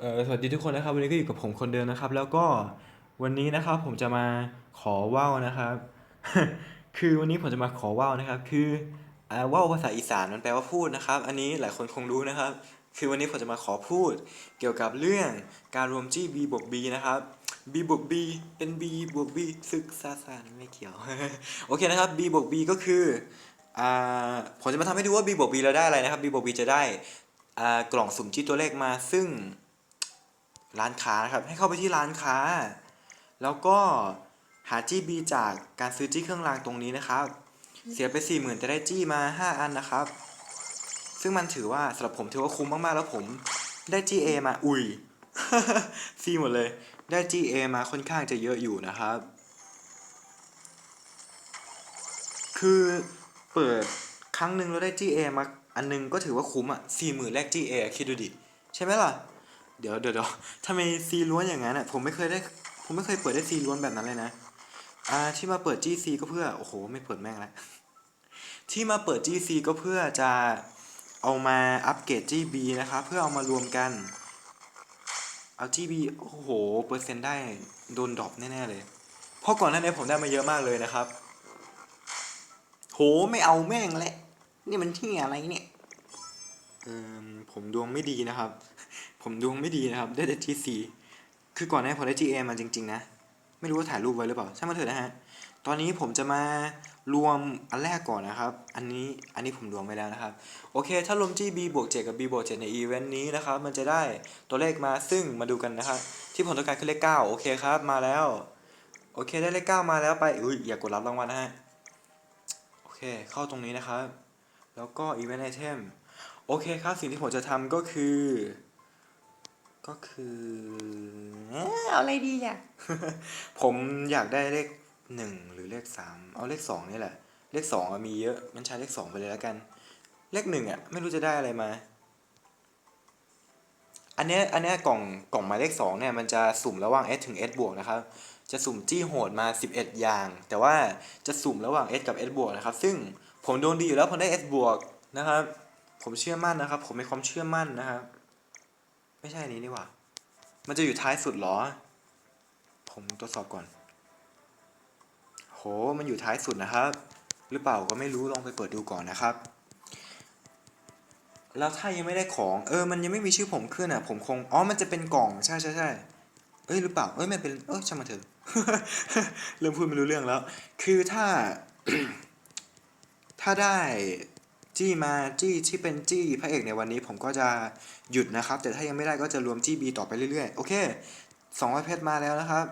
เออสวัสดีทุกคนนะครับ วันนี้ก็อยู่กับผมคนเดิมนะครับ แล้วก็วันนี้นะครับผมจะมาขอว่าวนะครับ คือวันนี้ผมจะมาขอว่าวนะครับ คืออว่าวภาษาอีสานมันแปลว่าพูดนะครับ อันนี้หลายคนคงรู้นะครับ คือวันนี้ผมจะมาขอพูด เกี่ยวกับเรื่องการรวมจี้ b บวก b นะครับ b บวก b เป็น b บวก b ซึกซาซานไม่เกี่ยว โอเคนะครับ b บวก b ก็คืออ่าผมจะมาทำให้ดูว่า b บวก b เราได้อะไรนะครับ b บวก b จะได้อ่ากล่องสุ่มจี้ตัวเลขมาซึ่ง ร้านค้านะครับ ให้เข้าไปที่ร้านค้า แล้วก็หาจี้บีจากการซื้อจี้เครื่องรางตรงนี้นะครับ เสียไป4 0,000จะได้จี้มา 5 อันนะครับ ซึ่งมันถือว่าสำหรับผมถือว่าคุ้มมากๆแล้วผมได้จี้เอมาอุ้ยฟีหมดเลย ได้จี้เอมาค่อนข้างจะเยอะอยู่นะครับ คือเปิดครั้งหนึ่งเราได้จี้เอมาอันหนึงก็ถือว่าคุ้มอะสี่หมื่นแรกจี้เอคิดดูดิ ใช่ไหมล่ะ เดี๋ยวเดี๋ยวเดี๋ยวทำไมซีล้วนอย่างนั้นอะผมไม่เคยได้ผมไม่เคยเปิดได้ซีล้วนแบบนั้นเลยนะอ่าที่มาเปิด GC ก็เพื่อโอ้โห ไม่เปิดแม่งละที่มาเปิด GC ก็เพื่อจะเอามาอัปเกรด GB นะครับเพื่อเอามารวมกันเอา GB โอ้โหเปอร์เซ็นต์ได้โดนดรอปแน่ๆเลยเพราะก่อนหน้านี้ผมได้มาเยอะมากเลยนะครับ โหไม่เอาแม่งแหละนี่มันที่อะไรเนี่ยเออผมดวงไม่ดีนะครับ ผมดวงไม่ดีนะครับ ได้แต่ GC คือก่อนหน้าผมได้ GA มาจริง ๆ นะ ไม่รู้ว่าถ่ายรูปไว้หรือเปล่าช่างมันเถอะนะฮะ ตอนนี้ผมจะมารวมอันแรกก่อนนะครับ อันนี้อันนี้ผมรวมไปแล้วนะครับ โอเค ถ้ารวม GB บวก7กับ B บวก7ในอีเวนต์นี้นะครับ มันจะได้ตัวเลขมาซึ่งมาดูกันนะครับ ที่ผมต้องการคือเลข9โอเคครับ มาแล้ว โอเค ได้เลข9มาแล้วไปอุ้ยอย่ากดรับรางวัลนะฮะ โอเค เข้าตรงนี้นะครับ แล้วก็ Event Item โอเคครับ สิ่งที่ผมจะทำก็คือ ก็คือเอ๊ะเอาอะไรดีอะ ผมอยากได้เลขหนึ่งหรือเลขสามเอาเลขสองนี่แหละ เลขสองอะมีเยอะมันใช้เลขสองไปเลยแล้วกัน เลขหนึ่งอะไม่รู้จะได้อะไรมา อันเนี้ยอันเนี้ยกล่องกล่องหมายเลขสองเนี่ยมันจะสุ่มระหว่าง S ถึง S บวกนะครับ จะสุ่มจี้โหดมา 11 อย่าง แต่ว่าจะสุ่มระหว่าง S กับ S บวกนะครับ ซึ่งผมโดนดีอยู่แล้วผมได้ S บวกนะครับ ผมเชื่อมั่นนะครับ ผมมีความเชื่อมั่นนะครับ ไม่ใช่อันนี้นี่หว่า มันจะอยู่ท้ายสุดเหรอ ผมตรวจสอบก่อน โห มันอยู่ท้ายสุดนะครับ หรือเปล่าก็ไม่รู้ลองไปเปิดดูก่อนนะครับ แล้วถ้ายังไม่ได้ของ เออ มันยังไม่มีชื่อผมขึ้นอะ ผมคง อ๋อ มันจะเป็นกล่อง ใช่ใช่ใช่เอ้ยหรือเปล่า เอ้ยมันเป็น เอ้ยช่างมันเถอะ เริ่มพูดไม่รู้เรื่องแล้ว คือถ้า ถ้าได้ จี้มาจี้ที่เป็นจี้พระเอกในวันนี้ผมก็จะหยุดนะครับ แต่ถ้ายังไม่ได้ก็จะรวมจี้บีต่อไปเรื่อยๆ โอเคสองร้อยเพชรมาแล้วนะครับ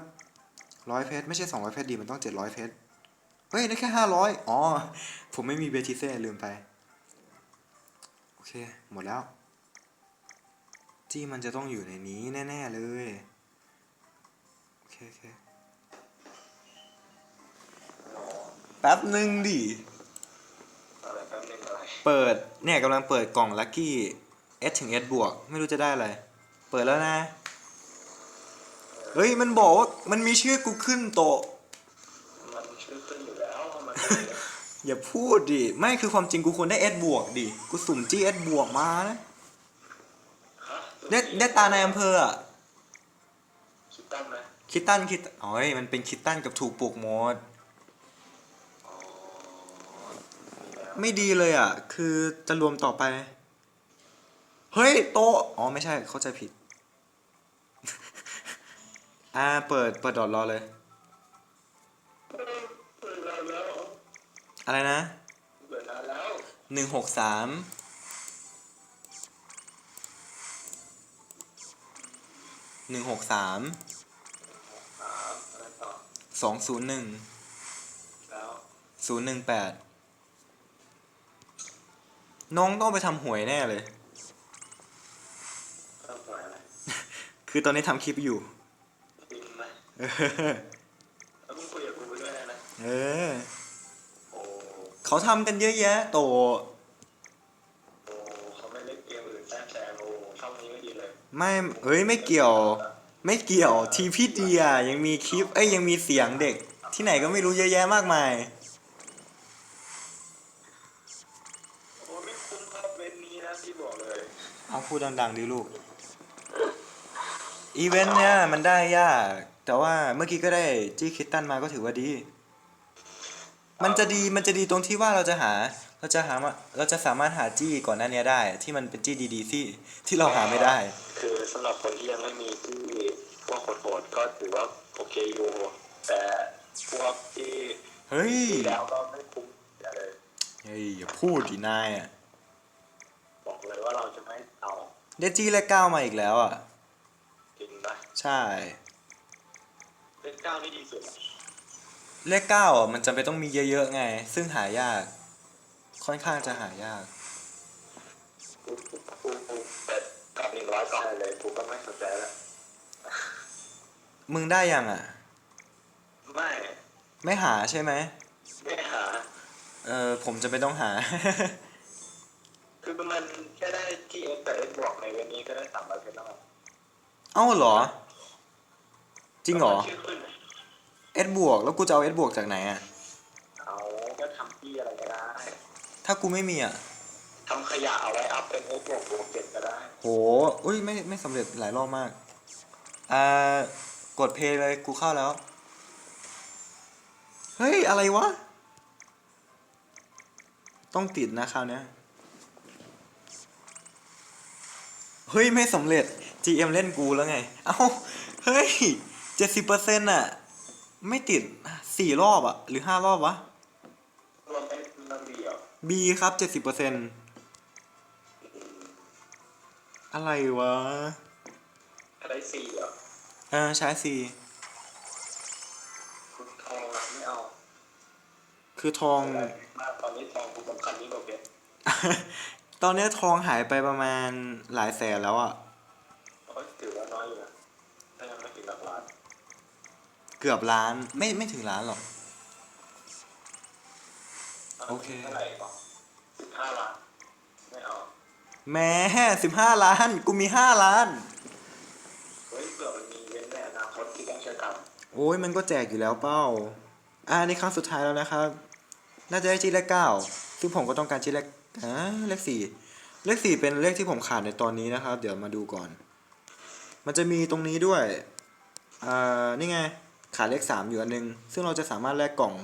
ร้อยเพชรไม่ใช่สองร้อยเพชรดีมันต้องเจ็ดร้อยเพชรเฮ้ยได้แค่ห้าร้อยอ๋อ ผมไม่มีเบทิเซ่ลืมไป โอเค หมดแล้ว จี้มันจะต้องอยู่ในนี้แน่ ๆ เลย โอเคโอเคแป๊บหนึ่งดิ อะไรแป๊บนึงอะไร เปิดเนี่ยกำลังเปิดกล่องลัคกี้ S ถึง S บวก ไม่รู้จะได้อะไร เปิดแล้วนะ เฮ้ย มันบอกว่ามันมีชื่อกูขึ้นโตะมันชื่อขึ้นอยู่แล้วมันอย่าพูดดิ ไม่คือความจริงกูควรได้ S บวกดิ กูสุ่มจี้ S บวกมานะฮะได้ได้ตาในอำเภออะคิดตั้งไหมคิดตันคิดอ๋อยมันเป็นคิดตันกับถูกปลูกหมด ไม่ดีเลยอะ คือจะรวมต่อไป เฮ้ย โตอ๋อ ไม่ใช่ เข้าใจผิด อ่า เปิด เปิดดอทรอเลย อะไรนะหนึ่งหกสามหนึ่งหกสามสองศูนย์หนึ่งศูนย์หนึ่งแปด น้องต้องไปทำหวยแน่เลยข้าวหวยอะไรคือตอนนี้ทำคลิปอยู่ บินไหมเออแล้วมึงคุยกับกูไปด้วยนะ เออโอ้เขาทำกันเยอะแยะ โตโอ้เขาไม่เล่นเกมอื่นแทรกแซงโอ้ช่องนี้ไม่ดีเลยไม่เอ้ยไม่เกี่ยว ไม่เกี่ยวทีพี่เดียยังมีคลิปเอ้ยยังมีเสียงเด็ก ที่ไหนก็ไม่รู้เยอะแยะมากมาย พี่บอกเลยเอาพูดดังๆดิลูกโอีเวนต์เนี่ยมันได้ยาก แต่ว่าเมื่อกี้ก็ได้จี้คิตตันมาก็ถือว่าดี มันจะดีมันจะดีตรงที่ว่าเราจะหา เราจะหามาเราจะสามารถหาจี้ก่อนหน้านี้ได้ ที่มันเป็นจี้ดีๆที่ที่เราหาไม่ได้ คือสำหรับคนที่ยังไม่มีที่พวกโหดๆก็ถือว่าโอเคอยู่แต่พวกที่เฮ้ยที่แล้วก็ไม่คุ้มเลยเฮ้ยอย่าพูดดินายอะบอกเลยว่าเราจะไม่ เอาได้จี้เลขเก้ามาอีกแล้วอะ จริงนะใช่ เลขเก้านี่ดีสุดอะเลขเก้าอะมันจำเป็นต้องมีเยอะๆไง ซึ่งหายาก ค่อนข้างจะหายาก กูกูกูกูแต่กับหนึ่งร้อยกล่องเลยกูก็ไม่สนใจแล้วมึงได้ยังอะ ไม่ไม่หาใช่ไหมไม่หา เออผมจะไม่ต้องหา คือมันแค่ได้ที่เอฟแต่เอฟบวกในเวันนี้ก็ได้สามร้อยเพชรแล้วเอ้าเหรอ จริงเหรอ ชื่อขึ้นเอสบวกแล้วกูจะเอาเอสบวกจากไหนอะ เอาก็ทำที่อะไรก็ได้ถ้ากูไม่มีอะ ทำขยะเอาไว้อัพเป็นเอฟบวกบวกเจ็ดก็ได้โหอุ้ยไม่ไม่สำเร็จหลายรอบมาก อ่า กดเพลย์เลยกูเข้าแล้ว เฮ้ย อะไรวะ ต้องติดนะคราวเนี้ย เฮ้ย ไม่สำเร็จ GM เล่นกูแล้วไง เอ้า เฮ้ยเจ็ดสิบเปอร์เซ็นต์อะไม่ติดสี่รอบอะหรือห้ารอบวะ รวมเป็นมันดีเหรอ B ครับเจ็ดสิบเปอร์เซ็นต์อะไรวะได้สี่เหรอเออใช้ C คุณทองอะไม่เอาคือทอง มากตอนนี้ทองกูสำคัญยิ่งกว่าเพชร ตอนเนี้ยทองหายไปประมาณหลายแสนแล้วอะโอ้ยถือว่าน้อยอยู่นะถ้ายังไม่ถึงหลักล้านเกือบล้านไม่ไม่ถึงล้านหรอก โอเค เท่าไหร่ก่อนสิบห้าล้านไม่เอาแม้สิบห้าล้าน กูมีห้าล้าน เฮ้ยเผื่อมันมีเว้นในอนาคตที่ต้องใช้กรรมโอ้ยมันก็แจกอยู่แล้วเป้า อ่านี่ครั้งสุดท้ายแล้วนะครับ น่าจะได้จีเลขเก้าซึ่งผมก็ต้องการจีเลข อ่าเลขสี่เลขสี่เป็นเลขที่ผมขาดในตอนนี้นะครับ เดี๋ยวมาดูก่อน มันจะมีตรงนี้ด้วยอ่านี่ไงขาดเลขสามอยู่อันนึง ซึ่งเราจะสามารถแลกกล่อง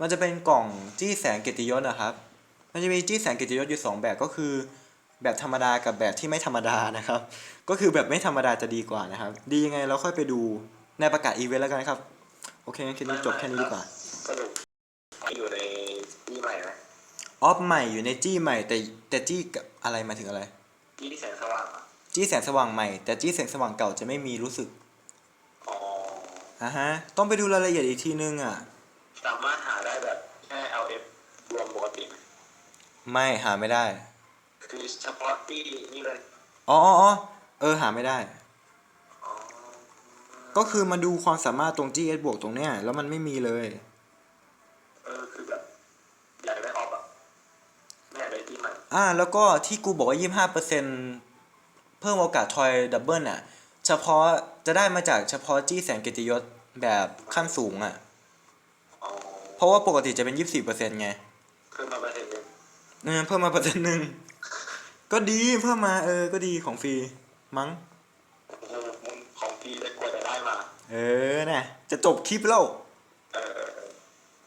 มันจะเป็นกล่องจี้แสงเกียรติยศนะครับ มันจะมีจี้แสงเกียรติยศอยู่สองแบบก็คือ แบบธรรมดากับแบบที่ไม่ธรรมดานะครับ ก็คือแบบไม่ธรรมดาจะดีกว่านะครับ ดียังไงเราค่อยไปดูในประกาศอีเวนต์แล้วกันครับ โอเคงั้นคลิปนี้จบแค่นี้ดีกว่าสรุปอยู่ในที่ใหม่ไหม ออฟใหม่อยู่ในจี้ใหม่ แต่แต่จี้กับอะไรหมายถึงอะไรที่แสงสว่างอะจี้แสงสว่างใหม่ แต่จี้แสงสว่างเก่าจะไม่มีรู้สึกอ๋อ อะฮะ ต้องไปดูรายละเอียดอีกทีนึงอะ สามารถหาได้แบบแค่ LF รวมปกติไหมไม่หาไม่ได้ คือเฉพาะที่นี่เลย อ๋ออ๋ออ๋อเออหาไม่ได้ อ๋อ ก็คือมาดูความสามารถตรง GS บวกตรงเนี้ยแล้วมันไม่มีเลย เออคือแบบอยากได้ออฟอะไม่อยากได้ที่ใหม่ อ่าแล้วก็ที่กูบอกว่า 25%เพิ่มโอกาสทอยดับเบิลอะ เฉพาะจะได้มาจากเฉพาะจี้แสงเกียรติยศแบบขั้นสูงอะอ๋อเพราะว่าปกติจะเป็น 24%ไงขึ้นมาประเทศหนึงเออเพิ่มมาเปอร์เซ็นต์หนึ่งก็ดีเพิ่มมาเออก็ดีของฟรีมั้งโอ้โหมึงของพี่ได้กว่าจะได้มา เออน่ะจะจบคลิปแล้ว